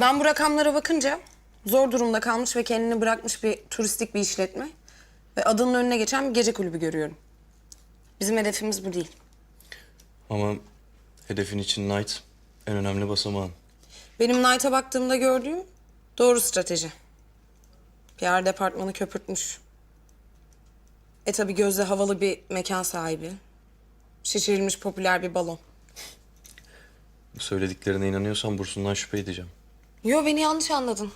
Ben bu rakamlara bakınca zor durumda kalmış ve kendini bırakmış bir turistik bir işletme ve adının önüne geçen bir gece kulübü görüyorum. Bizim hedefimiz bu değil. Ama hedefin için Knight en önemli basamağın. Benim Knight'a baktığımda gördüğüm doğru strateji. PR departmanı köpürtmüş. E tabi gözde havalı bir mekan sahibi. Şişirilmiş popüler bir balon. Bu söylediklerine inanıyorsan bursundan şüphe edeceğim. Yo beni yanlış anladın.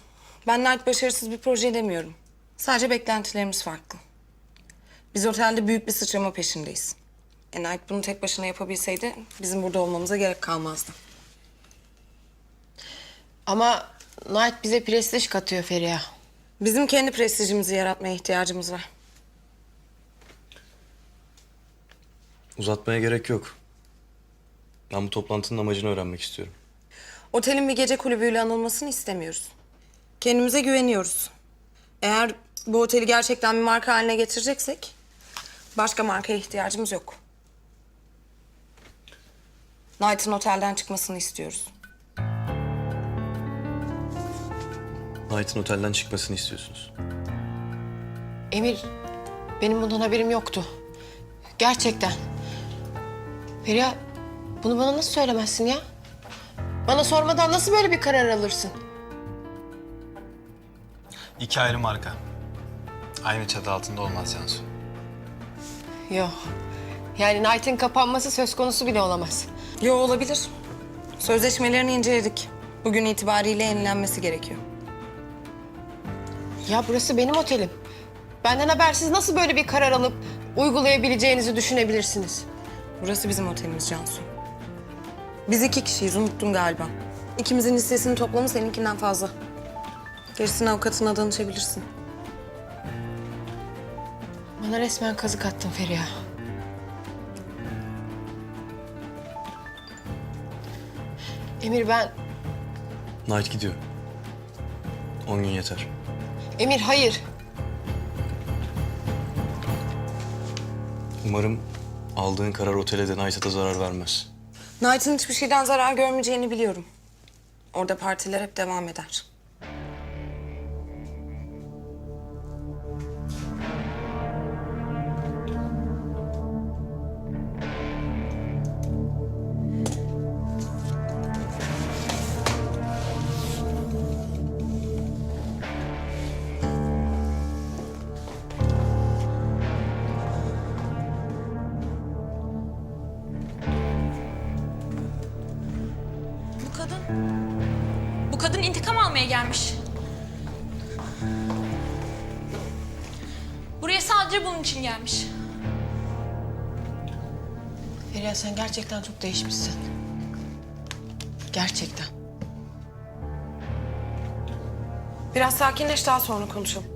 Ben Knight başarısız bir proje demiyorum. Sadece beklentilerimiz farklı. Biz otelde büyük bir sıçrama peşindeyiz. E Knight bunu tek başına yapabilseydi bizim burada olmamıza gerek kalmazdı. Ama Knight bize prestij katıyor Feriha. Bizim kendi prestijimizi yaratmaya ihtiyacımız var. Uzatmaya gerek yok. Ben bu toplantının amacını öğrenmek istiyorum. Otelin bir gece kulübüyle anılmasını istemiyoruz. Kendimize güveniyoruz. Eğer bu oteli gerçekten bir marka haline getireceksek... ...başka markaya ihtiyacımız yok. Knight'ın otelden çıkmasını istiyoruz. Knight'ın otelden çıkmasını istiyorsunuz. Emir, benim bundan haberim yoktu. Gerçekten. Feriha, bunu bana nasıl söylemezsin ya? Bana sormadan nasıl böyle bir karar alırsın? İki ayrı marka. Aynı çatı altında olmaz Cansu. Yok. Yani Knight'ın kapanması söz konusu bile olamaz. Yo olabilir. Sözleşmelerini inceledik. Bugün itibariyle yenilenmesi gerekiyor. Ya burası benim otelim. Benden habersiz nasıl böyle bir karar alıp uygulayabileceğinizi düşünebilirsiniz? Burası bizim otelimiz Cansu. Biz iki kişiyiz, unuttun galiba. İkimizin listesinin toplamı seninkinden fazla. Gerisini avukatına danışabilirsin. Bana resmen kazık attın Feriha. Emir ben... Knight gidiyor. On gün yeter. Emir hayır. Umarım aldığın karar otele de Knight'a da zarar vermez. Knight'ın hiçbir şeyden zarar görmeyeceğini biliyorum. Orada partiler hep devam eder. Kadın... Bu kadın intikam almaya gelmiş. Buraya sadece bunun için gelmiş. Feriha sen gerçekten çok değişmişsin. Gerçekten. Biraz sakinleş daha sonra konuşalım.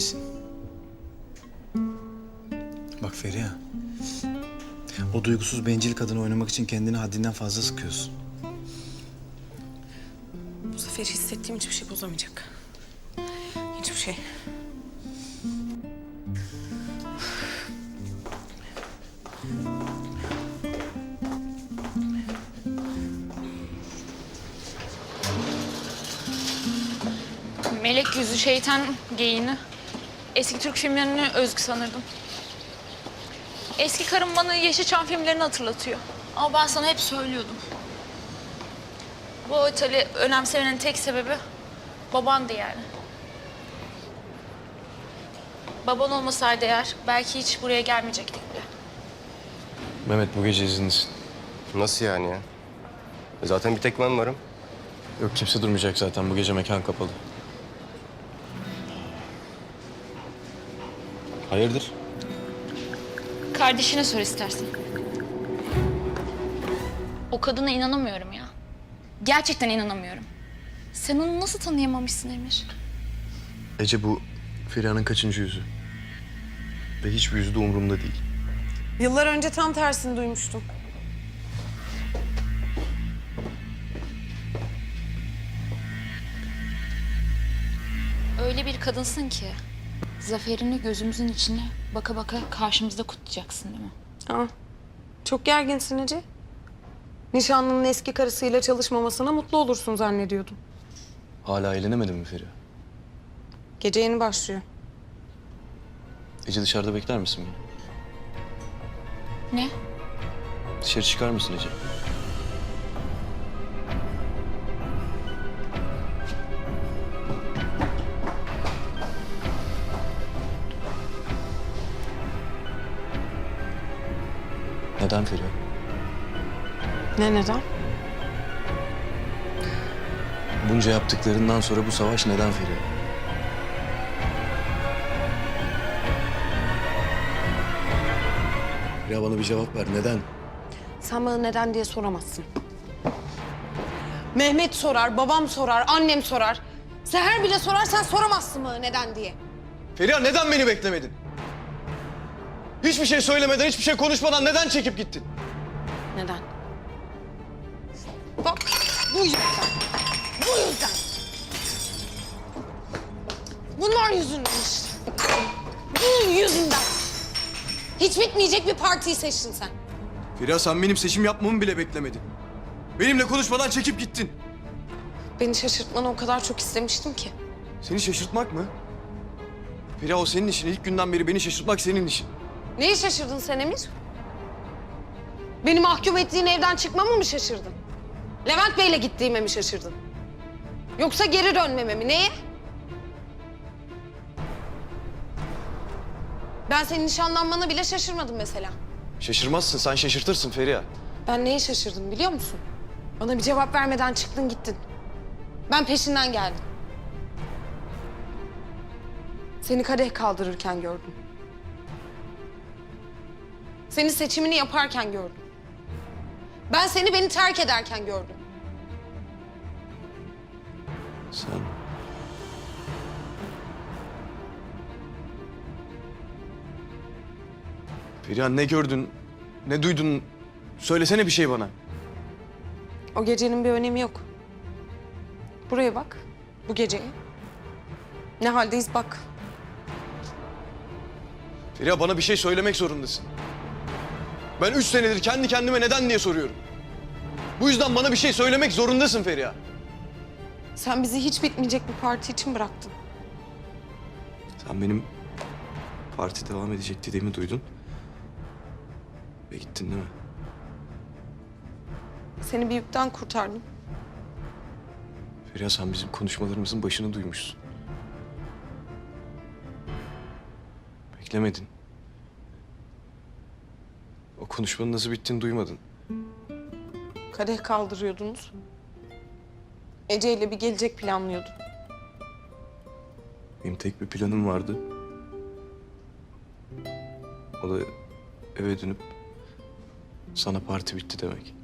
Misin? Bak Feriha. O duygusuz bencil kadını oynamak için kendini haddinden fazla sıkıyorsun. Bu sefer hissettiğim hiçbir şey bozamayacak. Hiçbir şey. Melek yüzü şeytan geyini. Eski Türk filmlerine özgü sanırdım. Eski karım bana Yeşilçam filmlerini hatırlatıyor. Ama ben sana hep söylüyordum. Bu oteli önemsemenin tek sebebi babandı yani. Baban olmasaydı eğer belki hiç buraya gelmeyecektik bile. Mehmet bu gece izinlisin. Nasıl yani ya? E Zaten bir tek ben varım. Yok kimse durmayacak zaten bu gece mekan kapalı. Hayırdır? Kardeşine sor istersen. O kadına inanamıyorum ya. Gerçekten inanamıyorum. Sen onu nasıl tanıyamamışsın Emir? Ece bu Feriha'nın kaçıncı yüzü? Ve hiçbir yüzü de umurumda değil. Yıllar önce tam tersini duymuştum. Öyle bir kadınsın ki zaferini gözümüzün içine baka baka karşımızda kutlayacaksın değil mi? Aa, çok gerginsin Ece. Nişanlının eski karısıyla çalışmamasına mutlu olursun zannediyordum. Hala eğlenemedin mi Feriha? Gece yeni başlıyor. Ece dışarıda bekler misin beni? Ne? Dışarı çıkar mısın Ece? Neden Feriha? Ne neden? Bunca yaptıklarından sonra bu savaş neden Feriha? Feriha bana bir cevap ver. Neden? Sen bana neden diye soramazsın. Mehmet sorar, babam sorar, annem sorar. Seher bile sorar, sen soramazsın bana neden diye. Feriha neden beni beklemedin? Hiçbir şey söylemeden, hiçbir şey konuşmadan neden çekip gittin? Neden? Bak, bu yüzden. Bu yüzden. Bunlar yüzünden işte. Bunun yüzünden. Hiç bitmeyecek bir partiyi seçtin sen. Feriha sen benim seçim yapmamı bile beklemedin. Benimle konuşmadan çekip gittin. Beni şaşırtmanı o kadar çok istemiştim ki. Seni şaşırtmak mı? Feriha o senin işin. İlk günden beri beni şaşırtmak senin işin. Neyi şaşırdın sen Emir? Beni mahkum ettiğin evden çıkmamı mı şaşırdın? Levent Bey'le gittiğime mi şaşırdın? Yoksa geri dönmeme mi? Neye? Ben senin nişanlanmana bile şaşırmadım mesela. Şaşırmazsın, sen şaşırtırsın Feriha. Ben neyi şaşırdım biliyor musun? Bana bir cevap vermeden çıktın gittin. Ben peşinden geldim. Seni kadeh kaldırırken gördüm. Seni seçimini yaparken gördüm. Ben seni beni terk ederken gördüm. Sen... Feriha ne gördün, ne duydun? Söylesene bir şey bana. O gecenin bir önemi yok. Buraya bak. Bu geceye. Ne haldeyiz bak. Feriha bana bir şey söylemek zorundasın. Ben üç senedir kendi kendime neden diye soruyorum. Bu yüzden bana bir şey söylemek zorundasın Feriha. Sen bizi hiç bitmeyecek bir parti için bıraktın. Sen benim parti devam edecek dediğimi duydun. Ve gittin değil mi? Seni bir yükten kurtardım. Feriha sen bizim konuşmalarımızın başını duymuşsun. Beklemedin. Konuşmanın nasıl bittiğini duymadın. Kadeh kaldırıyordunuz. Ece ile bir gelecek planlıyordun. Benim tek bir planım vardı. O da eve dönüp sana parti bitti demek.